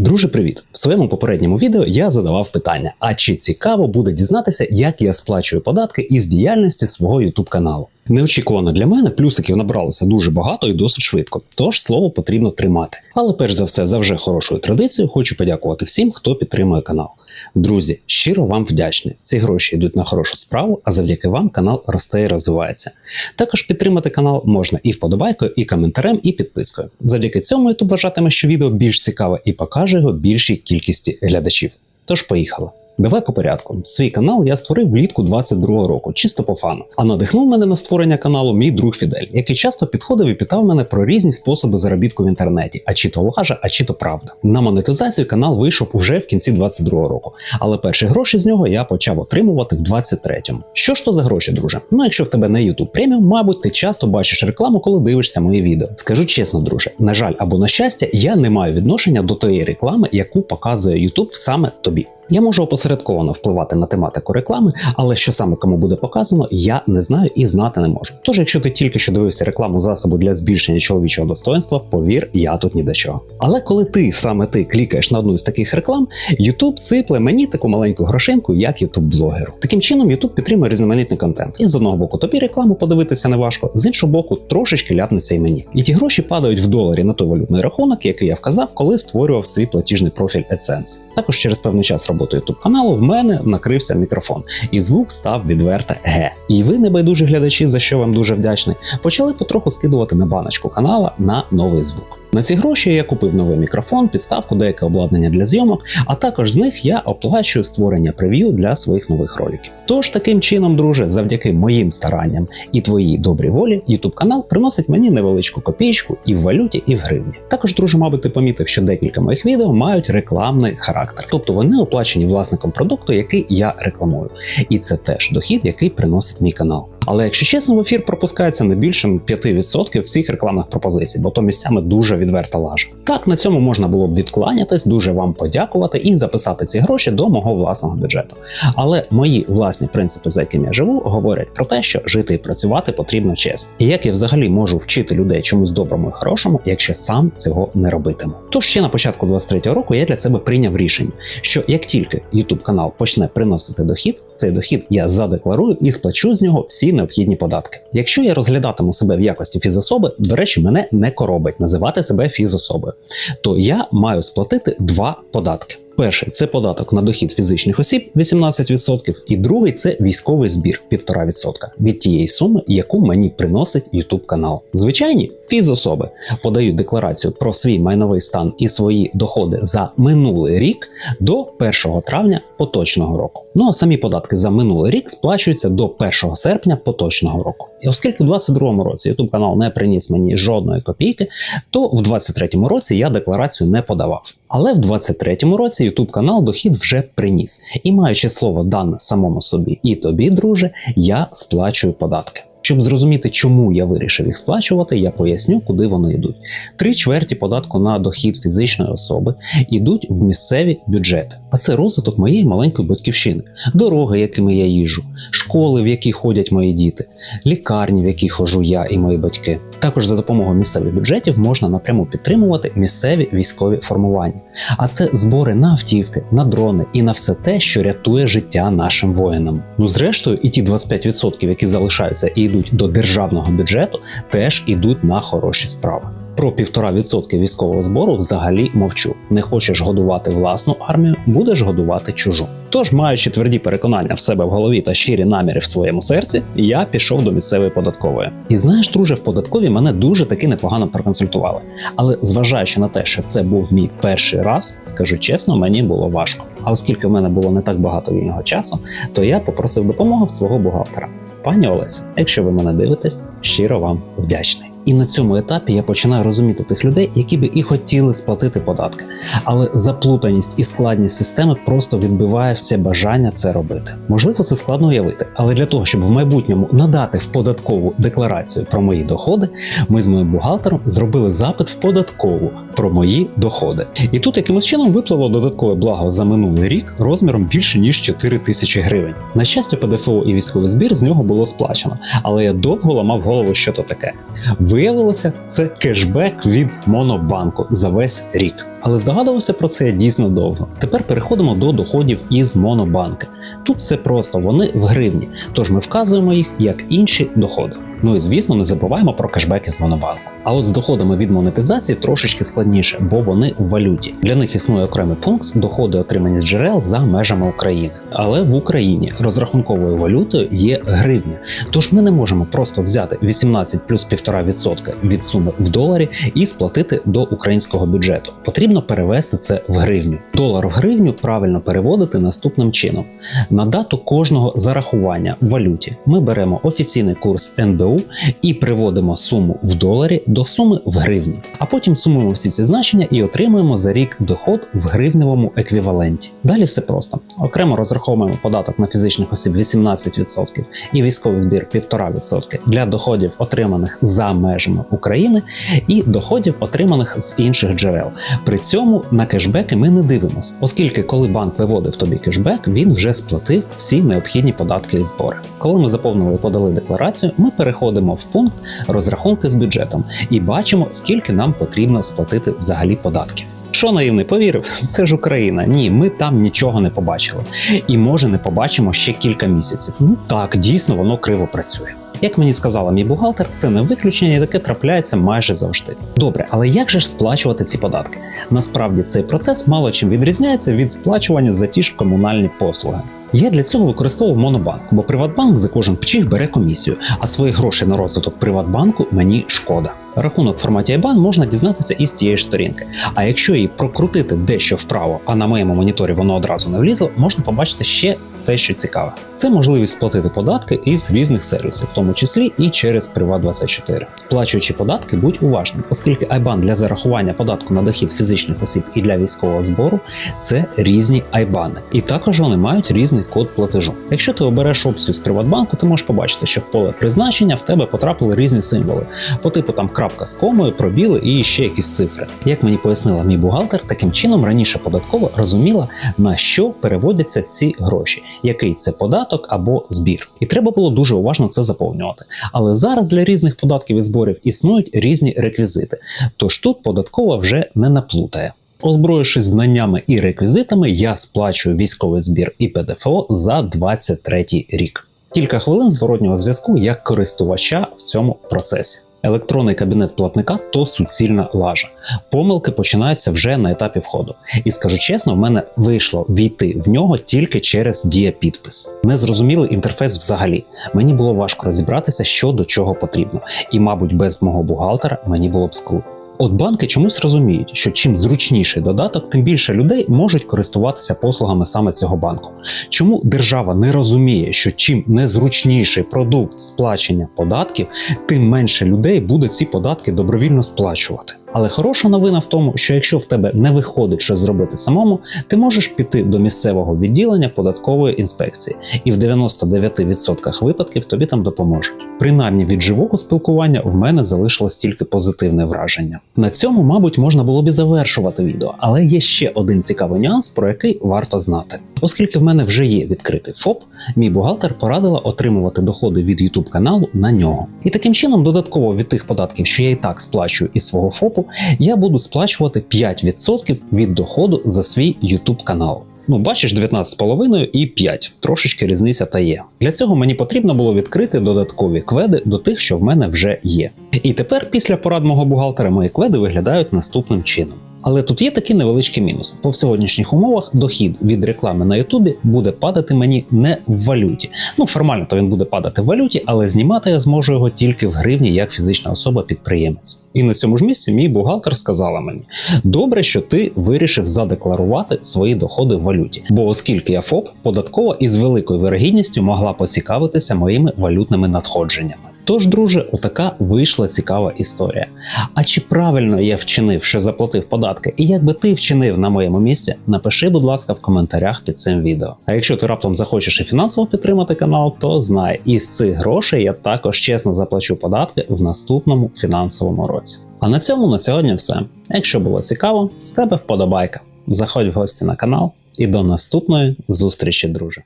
Друже, привіт! В своєму попередньому відео я задавав питання: а чи цікаво буде дізнатися, як я сплачую податки із діяльності свого YouTube каналу? Неочікувано для мене плюсиків набралося дуже багато і досить швидко, тож слово потрібно тримати. Але перш за все, за вже хорошою традицією, хочу подякувати всім, хто підтримує канал. Друзі, щиро вам вдячні. Ці гроші йдуть на хорошу справу, а завдяки вам канал росте і розвивається. Також підтримати канал можна і вподобайкою, і коментарем, і підпискою. Завдяки цьому YouTube вважатиме, що відео більш цікаве і покаже його більшій кількості глядачів. Тож поїхали. Давай по порядку. Свій канал я створив влітку 22-го року, чисто по фану. А надихнув мене на створення каналу мій друг Фідель, який часто підходив і питав мене про різні способи заробітку в інтернеті, а чи то лажа, а чи то правда. На монетизацію канал вийшов вже в кінці 22-го року, але перші гроші з нього я почав отримувати в 23-му. Що ж то за гроші, друже? Ну, якщо в тебе не YouTube преміум, мабуть, ти часто бачиш рекламу, коли дивишся мої відео. Скажу чесно, друже, на жаль або на щастя, я не маю відношення до тієї реклами, яку показує YouTube саме тобі. Я можу опосередковано впливати на тематику реклами, але що саме кому буде показано, я не знаю і знати не можу. Тож, якщо ти тільки що дивився рекламу засобу для збільшення чоловічого достоинства, повір, я тут ні до чого. Але коли ти саме ти клікаєш на одну з таких реклам, YouTube сипле мені таку маленьку грошинку, як youtube блогеру Таким чином, YouTube підтримує різноманітний контент. І з одного боку тобі рекламу подивитися не важко, з іншого боку, трошечки ляпнеться і мені. І ті гроші падають в доларі на той валютний рахунок, який я вказав, коли створював свій платіжний профіль AdSense. Також через певний час роботи YouTube каналу в мене накрився мікрофон, і звук став відверте Г. І ви, небайдужі глядачі, за що вам дуже вдячний, почали потроху скидувати на баночку канала на новий звук. На ці гроші я купив новий мікрофон, підставку, деяке обладнання для зйомок, а також з них я оплачую створення прев'ю для своїх нових роликів. Тож таким чином, друже, завдяки моїм старанням і твоїй добрій волі, YouTube канал приносить мені невеличку копійку і в валюті, і в гривні. Також, друже, мабуть, ти помітив, що декілька моїх відео мають рекламний характер, тобто вони оплачені власником продукту, який я рекламую. І це теж дохід, який приносить мій канал. Але якщо чесно, в ефір пропускається не більше 5% всіх рекламних пропозицій, бо то місцями дуже відверта лажа. Так, на цьому можна було б відкланятись, дуже вам подякувати і записати ці гроші до мого власного бюджету. Але мої власні принципи, за якими я живу, говорять про те, що жити і працювати потрібно чесно. І як я взагалі можу вчити людей чомусь доброму і хорошому, якщо сам цього не робитиму. Тож ще на початку 23-го року я для себе прийняв рішення, що як тільки YouTube канал почне приносити дохід, цей дохід я задекларую і сплачу з нього всі необхідні податки. Якщо я розглядатиму себе в якості фізособи, до речі, мене не коробить називати себе фізособою, то я маю сплатити два податки. Перший це податок на дохід фізичних осіб 18%, і другий це військовий збір 1,5% від тієї суми, яку мені приносить YouTube канал. Звичайні фізособи подають декларацію про свій майновий стан і свої доходи за минулий рік до 1 травня поточного року. Ну а самі податки за минулий рік сплачуються до 1 серпня поточного року. І оскільки в 2022 році YouTube канал не приніс мені жодної копійки, то в 2023 році я декларацію не подавав. Але в 2023 році YouTube канал дохід вже приніс. І маючи слово дане самому собі і тобі, друже, я сплачую податки. Щоб зрозуміти, чому я вирішив їх сплачувати, я поясню, куди вони йдуть. Три чверті податку на дохід фізичної особи йдуть в місцеві бюджети. А це розвиток моєї маленької батьківщини, дороги, якими я їжу, школи, в які ходять мої діти, лікарні, в які хожу я і мої батьки. Також за допомогою місцевих бюджетів можна напряму підтримувати місцеві військові формування. А це збори на автівки, на дрони і на все те, що рятує життя нашим воїнам. Ну зрештою, і ті 25%, які залишаються і йдуть до державного бюджету, теж ідуть на хороші справи. Про 1,5% військового збору взагалі мовчу. Не хочеш годувати власну армію, будеш годувати чужу. Тож, маючи тверді переконання в себе в голові та щирі наміри в своєму серці, я пішов до місцевої податкової. І знаєш, друже, в податковій мене дуже таки непогано проконсультували. Але зважаючи на те, що це був мій перший раз, скажу чесно, мені було важко. А оскільки в мене було не так багато вільного часу, то я попросив допомоги в свого бухгалтера. Пані Олеся, якщо ви мене дивитесь, щиро вам вдячний. І на цьому етапі я починаю розуміти тих людей, які би і хотіли сплатити податки, але заплутаність і складність системи просто відбиває все бажання це робити. Можливо, це складно уявити, але для того, щоб в майбутньому надати в податкову декларацію про мої доходи, ми з моїм бухгалтером зробили запит в податкову про мої доходи. І тут якимось чином випливо додаткове благо за минулий рік розміром більше ніж 4 тисячі гривень. На щастя, ПДФО і військовий збір з нього було сплачено, але я довго ламав голову, що то таке. Виявилося, це кешбек від Монобанку за весь рік. Але здогадувався про це дійсно довго. Тепер переходимо до доходів із монобанки. Тут все просто, вони в гривні, тож ми вказуємо їх як інші доходи. Ну і звісно, не забуваємо про кешбеки з монобанку. А от з доходами від монетизації трошечки складніше, бо вони в валюті. Для них існує окремий пункт доходи, отримані з джерел за межами України. Але в Україні розрахунковою валютою є гривня. Тож ми не можемо просто взяти 18 плюс 1,5% від суми в доларі і сплатити до українського бюджету. Потрібно перевести це в гривню. Долар в гривню правильно переводити наступним чином: на дату кожного зарахування в валюті ми беремо офіційний курс НБУ і приводимо суму в доларі до суми в гривні, а потім сумуємо всі ці значення і отримуємо за рік доход в гривневому еквіваленті. Далі все просто: окремо розраховуємо податок на фізичних осіб 18% і військовий збір 1,5% для доходів, отриманих за межами України, і доходів, отриманих з інших джерел. При цьому на кешбеки ми не дивимося, оскільки коли банк виводив тобі кешбек, він вже сплатив всі необхідні податки і збори. Коли ми заповнили і подали декларацію, ми переходимо в пункт розрахунки з бюджетом і бачимо, скільки нам потрібно сплатити взагалі податків. Що наївний повірив, це ж Україна. Ні, ми там нічого не побачили. І може не побачимо ще кілька місяців. Ну так, дійсно воно криво працює. Як мені сказала мій бухгалтер, це не виключення, і таке трапляється майже завжди. Добре, але як же ж сплачувати ці податки? Насправді цей процес мало чим відрізняється від сплачування за ті ж комунальні послуги. Я для цього використовував Монобанк, бо Приватбанк за кожен пчих бере комісію, а свої гроші на розвиток Приватбанку мені шкода. Рахунок в форматі IBAN можна дізнатися із тієї ж сторінки. А якщо її прокрутити дещо вправо, а на моєму моніторі воно одразу не влізло, можна побачити ще те, що цікаве. Це можливість сплатити податки із різних сервісів, в тому числі і через Privat24. Сплачуючи податки, будь уважним, оскільки IBAN для зарахування податку на дохід фізичних осіб і для військового збору це різні IBAN. І також вони мають різний код платежу. Якщо ти обереш опцію з Приватбанку, ти можеш побачити, що в поле призначення в тебе потрапили різні символи, по типу там крапка з комою, пробіли і ще якісь цифри. Як мені пояснила мій бухгалтер, таким чином раніше податкова розуміла на що переводяться ці гроші, який це податок або збір. І треба було дуже уважно це заповнювати. Але зараз для різних податків і зборів існують різні реквізити. Тож тут податкова вже не наплутає. Озброївшись знаннями і реквізитами, я сплачую військовий збір і ПДФО за 23 рік. Кілька хвилин зворотнього зв'язку як користувача в цьому процесі. Електронний кабінет платника то суцільна лажа. Помилки починаються вже на етапі входу. І скажу чесно, в мене вийшло війти в нього тільки через дієпідпис. Незрозумілий інтерфейс взагалі. Мені було важко розібратися, що до чого потрібно. І, мабуть, без мого бухгалтера мені було б скрутно. От банки чомусь розуміють, що чим зручніший додаток, тим більше людей можуть користуватися послугами саме цього банку. Чому держава не розуміє, що чим незручніший продукт сплачення податків, тим менше людей буде ці податки добровільно сплачувати. Але хороша новина в тому, що якщо в тебе не виходить щось зробити самому, ти можеш піти до місцевого відділення податкової інспекції, і в 99% випадків тобі там допоможуть. Принаймні від живого спілкування в мене залишилось тільки позитивне враження. На цьому, мабуть, можна було б і завершувати відео, але є ще один цікавий нюанс, про який варто знати. Оскільки в мене вже є відкритий ФОП, мій бухгалтер порадила отримувати доходи від YouTube каналу на нього. І таким чином, додатково від тих податків, що я і так сплачую із свого ФОПу, я буду сплачувати 5% від доходу за свій YouTube канал. Ну, бачиш, 19,5 і 5. Трошечки різниця та є. Для цього мені потрібно було відкрити додаткові кведи до тих, що в мене вже є. І тепер, після порад мого бухгалтера, мої кведи виглядають наступним чином. Але тут є такий невеличкий мінус. По сьогоднішніх умовах дохід від реклами на Ютубі буде падати мені не в валюті. Ну, формально то він буде падати в валюті, але знімати я зможу його тільки в гривні як фізична особа-підприємець. І на цьому ж місці мій бухгалтер сказала мені: добре, що ти вирішив задекларувати свої доходи в валюті, бо оскільки я ФОП, податкова із великою вирогідністю могла поцікавитися моїми валютними надходженнями. Тож, друже, отака вийшла цікава історія. А чи правильно я вчинив, що заплатив податки, і як би ти вчинив на моєму місці, напиши, будь ласка, в коментарях під цим відео. А якщо ти раптом захочеш і фінансово підтримати канал, то знай, із цих грошей я також чесно заплачу податки в наступному фінансовому році. А на цьому на сьогодні все. Якщо було цікаво, з тебе вподобайка. Заходь в гості на канал і до наступної зустрічі, друже.